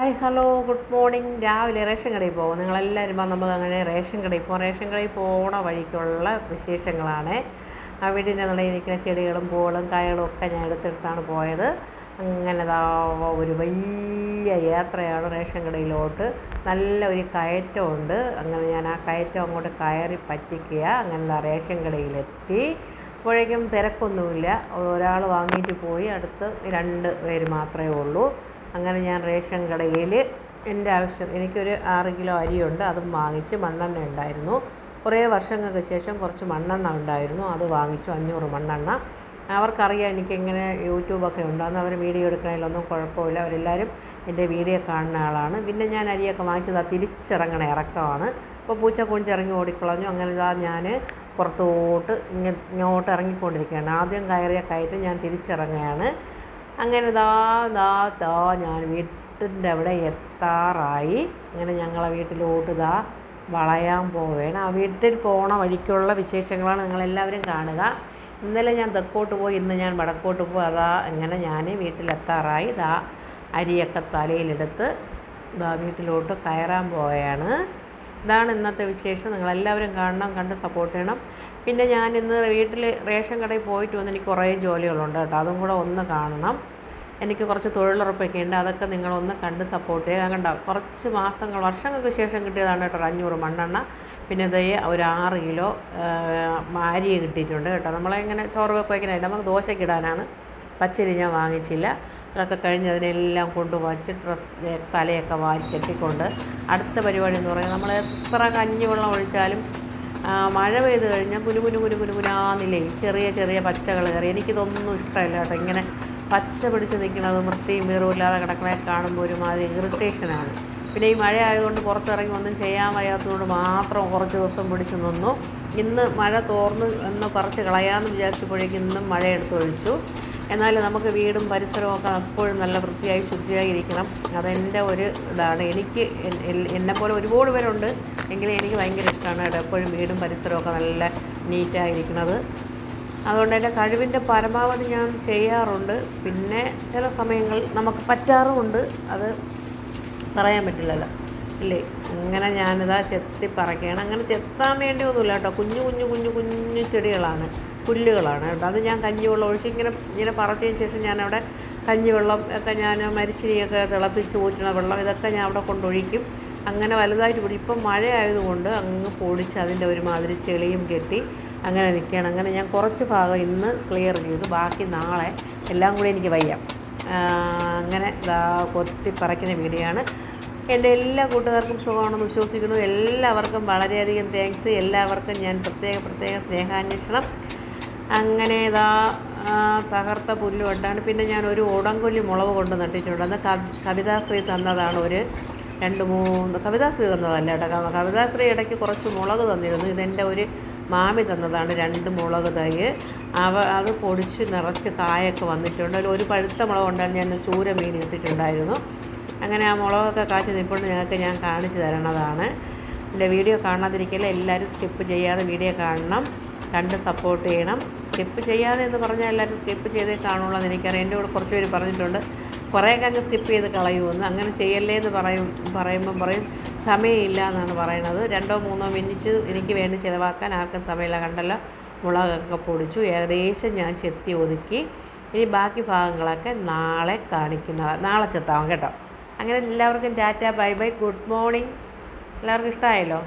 Hi hello good morning. രാവിലെ ration കടയിൽ പോകും നിങ്ങളെല്ലാവരും നമുക്ക് അങ്ങനെ റേഷൻ കടയിൽ പോകും റേഷൻ കടയിൽ പോണ വഴിക്കുള്ള വിശേഷങ്ങളാണ്. ആ വീടിന്റെ നിലയിൽ നിൽക്കുന്ന ചെടികളും പൂളും കായകളും ഒക്കെ ഞാൻ എടുത്തെടുത്താണ് പോയത്. അങ്ങനെ ഒരു വലിയ യാത്രയാണ് റേഷൻ കടയിലോട്ട്. നല്ല ഒരു കയറ്റമുണ്ട്. അങ്ങനെ ഞാൻ ആ കയറ്റം അങ്ങോട്ട് കയറി പറ്റിക്കുക. അങ്ങനെ റേഷൻ കടയിലെത്തി. അപ്പോഴേക്കും തിരക്കൊന്നുമില്ല. ഒരാൾ വാങ്ങിയിട്ട് പോയി. അടുത്ത് രണ്ട് പേര് മാത്രമേ ഉള്ളൂ. അങ്ങനെ ഞാൻ റേഷൻ കടയിൽ എന്റെ ആവശ്യം എനിക്കൊരു ആറ് കിലോ അരിയുണ്ട് അതും വാങ്ങിച്ച് മണ്ണെണ്ണ ഉണ്ടായിരുന്നു. കുറേ വർഷങ്ങൾക്ക് ശേഷം കുറച്ച് മണ്ണെണ്ണ ഉണ്ടായിരുന്നു അത് വാങ്ങിച്ചു അഞ്ഞൂറ് മണ്ണെണ്ണ. അവർക്കറിയാം എനിക്കിങ്ങനെ യൂട്യൂബൊക്കെ ഉണ്ടാകുന്നു അവർ വീഡിയോ എടുക്കണതിലൊന്നും കുഴപ്പമില്ല അവരെല്ലാവരും എന്റെ വീഡിയോ കാണുന്ന ആളാണ്. പിന്നെ ഞാൻ അരിയൊക്കെ വാങ്ങിച്ചത് ആ തിരിച്ചിറങ്ങണ ഇറക്കമാണ്. അപ്പോൾ പൂച്ച കുഞ്ചിറങ്ങി ഓടിക്കളഞ്ഞു അങ്ങനെ ഇതാ ഞാൻ പുറത്തോട്ട് ഇങ്ങ- ഇങ്ങോട്ട് ഇറങ്ങിക്കൊണ്ടിരിക്കുകയാണ്. ആദ്യം കയറിയ കയറ്റം ഞാൻ തിരിച്ചിറങ്ങുകയാണ്. അങ്ങനെ ദാ ദാ ദാ ഞാൻ വീട്ടിന്റെ അവിടെ എത്താറായി. അങ്ങനെ ഞങ്ങളെ വീട്ടിലോട്ട് ദാ വളയാൻ പോവേണം ആ വീട്ടിൽ പോണ വഴിക്കുള്ള വിശേഷങ്ങളാണ് നിങ്ങളെല്ലാവരും കാണുക. ഇന്നലെ ഞാൻ തെക്കോട്ട് പോയി ഇന്ന് ഞാൻ വടക്കോട്ട് പോയി. അതാ അങ്ങനെ ഞാൻ വീട്ടിലെത്താറായി. ദാ അരിയൊക്കെ തലയിലെടുത്ത് ദാ വീട്ടിലോട്ട് കയറാൻ പോവുകയാണ്. ഇതാണ് ഇന്നത്തെ വിശേഷം. നിങ്ങളെല്ലാവരും കാണണം കണ്ട് സപ്പോർട്ട് ചെയ്യണം. പിന്നെ ഞാൻ ഇന്ന് വീട്ടിൽ റേഷൻ കടയിൽ പോയിട്ട് വന്ന് എനിക്ക് കുറേ ജോലികളുണ്ട് കേട്ടോ. അതും കൂടെ ഒന്ന് കാണണം. എനിക്ക് കുറച്ച് തൊഴിലുറപ്പൊക്കെ ഉണ്ട്. അതൊക്കെ നിങ്ങളൊന്ന് കണ്ട് സപ്പോർട്ട് ചെയ്യുക. കണ്ട? കുറച്ച് മാസങ്ങൾ വർഷങ്ങൾക്ക് ശേഷം കിട്ടിയതാണ് കേട്ടോ അഞ്ഞൂറ് മണ്ണെണ്ണ. പിന്നെ ഇതേ ഒരു ആറ് കിലോ അരി കിട്ടിയിട്ടുണ്ട് കേട്ടോ. നമ്മളിങ്ങനെ ചോറ് വെക്ക് വയ്ക്കുന്നതിന് നമുക്ക് ദോശയ്ക്ക് ഇടാനാണ്. പച്ചരി ഞാൻ വാങ്ങിച്ചില്ല. അതൊക്കെ കഴിഞ്ഞ് അതിനെല്ലാം കൊണ്ട് വച്ച് ഡ്രസ് തലയൊക്കെ വാരി കെട്ടിക്കൊണ്ട് അടുത്ത പരിപാടി എന്ന് പറയുന്നത് നമ്മൾ എത്ര കഞ്ഞി വെള്ളം ഒഴിച്ചാലും മഴ പെയ്ത് കഴിഞ്ഞാൽ കുനു കുനു കുനു കുനാന്നില്ലേ? ചെറിയ ചെറിയ പച്ചകൾ കയറി. എനിക്കിതൊന്നും ഇഷ്ടമല്ല കേട്ടോ. ഇങ്ങനെ പച്ച പിടിച്ച് നിൽക്കുന്നത് വൃത്തിയും വീറും ഇല്ലാതെ കിടക്കണെ കാണുമ്പോൾ ഒരുമാതിരി ഇറിറ്റേഷനാണ് പിന്നെ ഈ മഴ ആയതുകൊണ്ട് പുറത്തിറങ്ങി ഒന്നും ചെയ്യാൻ വയ്യാത്തതുകൊണ്ട് മാത്രം കുറച്ച് ദിവസം പിടിച്ചു നിന്നു. ഇന്ന് മഴ തോർന്ന് എന്ന് പറിച്ച് കളയാമെന്ന് വിചാരിച്ചപ്പോഴേക്കും ഇന്നും മഴ എടുത്തൊഴിച്ചു എന്നാൽ നമുക്ക് വീടും പരിസരവും ഒക്കെ എപ്പോഴും നല്ല വൃത്തിയായി ശുദ്ധിയായി ഇരിക്കണം. അതെന്റെ ഒരു ഇതാണ്. എനിക്ക് എന്നെപ്പോലെ ഒരുപാട് പേരുണ്ട്. എങ്കിലും എനിക്ക് ഭയങ്കര ഇഷ്ടമാണ് എപ്പോഴും വീടും പരിസരവും ഒക്കെ നല്ല നീറ്റായിരിക്കുന്നത് അതുകൊണ്ട് എന്റെ കഴിവിന്റെ പരമാവധി ഞാൻ ചെയ്യാറുണ്ട്. പിന്നെ ചില സമയങ്ങൾ നമുക്ക് പറ്റാറുമുണ്ട്. അത് പറയാൻ പറ്റില്ലല്ലോ. ഇല്ലേ? അങ്ങനെ ഞാനിതാ ചെത്തി പറക്കുകയാണ്. അങ്ങനെ ചെത്താൻ വേണ്ടി ഒന്നുമില്ല കേട്ടോ. കുഞ്ഞു കുഞ്ഞു കുഞ്ഞു കുഞ്ഞു ചെടികളാണ്. പുല്ലുകളാണ് കേട്ടോ. അത് ഞാൻ കഞ്ഞിവെള്ളം ഒഴിച്ച് ഇങ്ങനെ ഇങ്ങനെ പറച്ചതിന് ശേഷം ഞാനവിടെ കഞ്ഞിവെള്ളം ഒക്കെ ഞാൻ മരിച്ചിനിയൊക്കെ തിളപ്പിച്ച് ഊറ്റുന്ന വെള്ളം ഇതൊക്കെ ഞാൻ അവിടെ കൊണ്ടൊഴിക്കും. അങ്ങനെ വലുതായിട്ട് പിടി ഇപ്പം മഴയായതുകൊണ്ട് അങ്ങ് പൊടിച്ച് അതിന്റെ ഒരുമാതിരി ചെളിയും കെട്ടി അങ്ങനെ നിൽക്കുകയാണ്. അങ്ങനെ ഞാൻ കുറച്ച് ഭാഗം ഇന്ന് ക്ലിയർ ചെയ്തു. ബാക്കി നാളെ എല്ലാം കൂടി എനിക്ക് വയ്യ. അങ്ങനെ കൊത്തി പറക്കുന്ന വീഡിയോ ആണ്. എന്റെ എല്ലാ കൂട്ടുകാർക്കും സുഖമാണെന്ന് വിശ്വസിക്കുന്നു. എല്ലാവർക്കും വളരെയധികം താങ്ക്സ് എല്ലാവർക്കും ഞാൻ പ്രത്യേക പ്രത്യേക സ്നേഹാന്വേഷണം. അങ്ങനെ ഇതാ തകർത്ത പുല്ലുകൊണ്ടാണ് പിന്നെ ഞാൻ ഒരു ഉടങ്കൊല്ലി മുളക് കൊണ്ട് നട്ടിട്ടുണ്ട്. അന്ന് കവിതാശ്രീ തന്നതാണ് ഒരു രണ്ട് മൂന്ന് കവിതാശ്രീ തന്നതല്ല കേട്ടോ കവിതാശ്രീ ഇടയ്ക്ക് കുറച്ച് മുളക് തന്നിരുന്നു. ഇതെന്റെ ഒരു മാമി തന്നതാണ് രണ്ട് മുളക് തൈ. അവ അത് പൊടിച്ച് നിറച്ച് കായൊക്കെ വന്നിട്ടുണ്ട്. ഒരു പഴുത്ത മുളക് ഉണ്ടായിരുന്നു. ഞാൻ ചൂര മീൻ ഇട്ടിട്ടുണ്ടായിരുന്നു. അങ്ങനെ ആ മുളകൊക്കെ കാച്ചി നിൽപ്പുണ്ട് ഞങ്ങൾക്ക് ഞാൻ കാണിച്ചു തരണതാണ്. എന്റെ വീഡിയോ കാണാതിരിക്കില്ല എല്ലാവരും സ്കിപ്പ് ചെയ്യാതെ വീഡിയോ കാണണം. കണ്ട് സപ്പോർട്ട് ചെയ്യണം. സ്കിപ്പ് ചെയ്യാതെ എന്ന് പറഞ്ഞാൽ എല്ലാവരും സ്കിപ്പ് ചെയ്തേ കാണുള്ളൂ എന്ന് എനിക്കറിയാം. എന്റെ കൂടെ കുറച്ച് പേര് പറഞ്ഞിട്ടുണ്ട്. കുറേയൊക്കെ അങ്ങ് സ്കിപ്പ് ചെയ്ത് കളയുമെന്ന് അങ്ങനെ ചെയ്യല്ലേ എന്ന് പറയും പറയുമ്പം പറയും സമയമില്ല എന്നാണ് പറയുന്നത്. രണ്ടോ മൂന്നോ മിനിറ്റ് എനിക്ക് വേണ്ടി ചിലവാക്കാൻ ആർക്കും സമയമില്ല. കണ്ടല്ലോ മുളകൊക്കെ പൊടിച്ചു ഏകദേശം ഞാൻ ചെത്തി ഒതുക്കി. ഇനി ബാക്കി ഭാഗങ്ങളൊക്കെ നാളെ കാണിക്കുന്ന നാളെ ചെത്താം കേട്ടോ. അങ്ങനെ എല്ലാവർക്കും tata bye bye good morning. എല്ലാവർക്കും ഇഷ്ടമായല്ലോ?